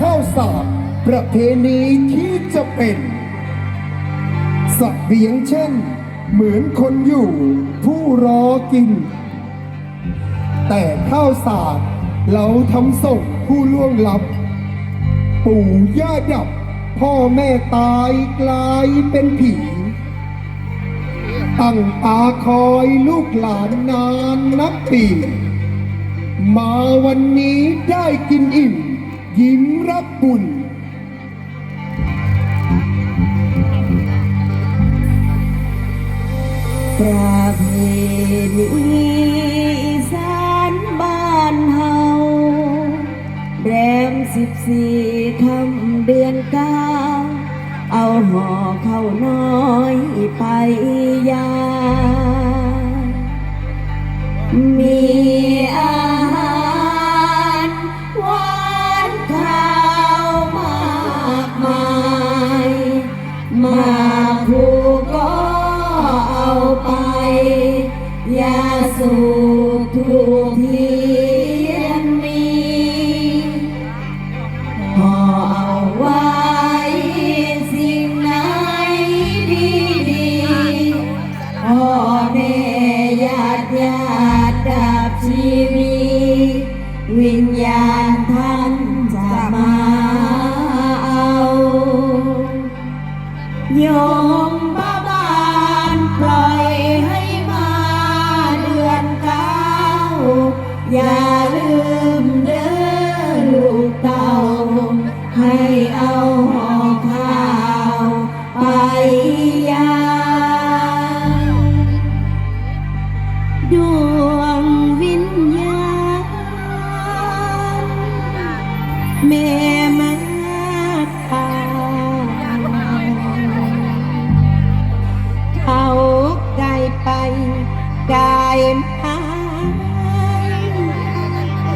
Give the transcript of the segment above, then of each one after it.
ข้าวสารประเพณีที่จะเป็นสัตว์เลี้ยงเช่น เหมือนคนอยู่ผู้รอกิน แต่ข้าวสารเราทำส่งผู้ล่วงลับ ปู่ย่าดับ พ่อแม่ตายกลายเป็นผี ตั้งตาคอยลูกหลานนานนับปี มาวันนี้ได้กินอิ่ม ยิ้มรับบุญประเพณีสานบ้านเฮาแรมสิบสี่คำเดือนเก้า เอาห่อเข้าน้อยไปยา มีอา สูบทุกเทีนมีขอเอาไว้สิ่งไหนดีดีพ่อแม่ญาติญาติดับชีวีวิญญา แม่มาทางเขาไกลไปไกลมา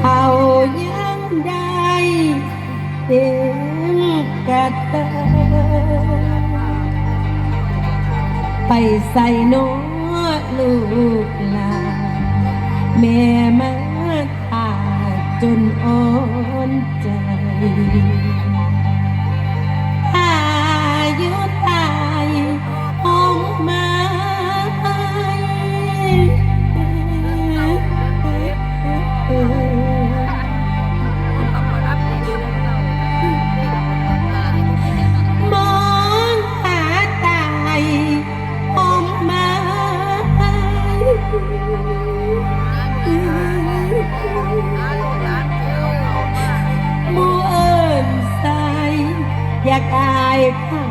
เขายังได้เต็มกระเตอไปใส่นอลูกหลานแม่มาทาจนอ่อน อ อยากอายเขา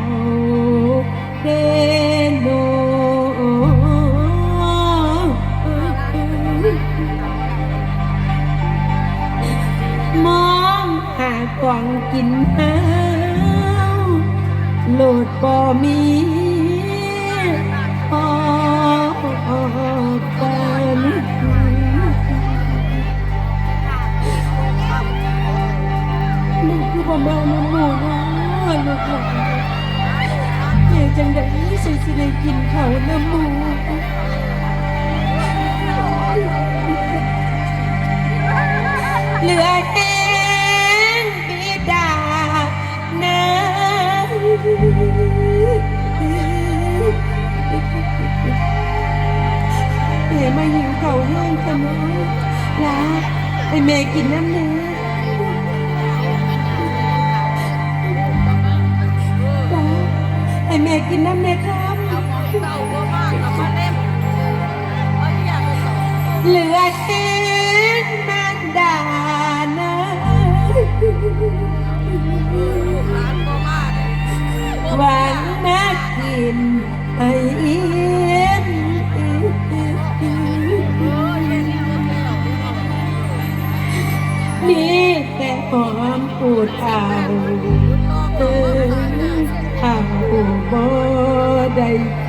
เดนโนมองหากล่องกินข้าโหลดบ่มีพอกัะลูกหลานแม่จังได้สิสิได้กินเขาวน้ำหมูเหลือแห้งบิดานะแม่มาหิวเขาวแห้งขนาดลาให้แม่กินน้ำเนื้อ ม่กินน้ำเลยครับเหลือแค่นันดานะหวานนักกินให้อิ่ ไ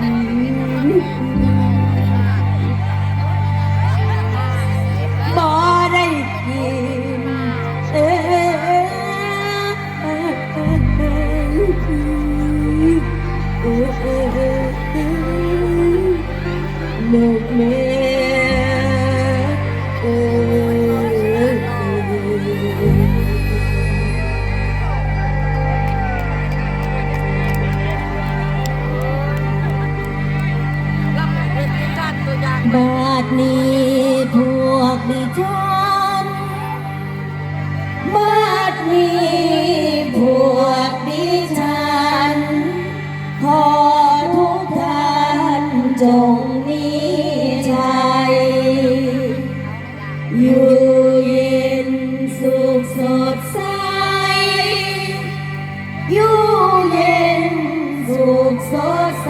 ตินี้พวกดิฉันบัดนี้พวกดิฉัน ขอทุกท่านจงมีใจอยู่เย็นสุขสดใสอยู่เย็นสุขสดใส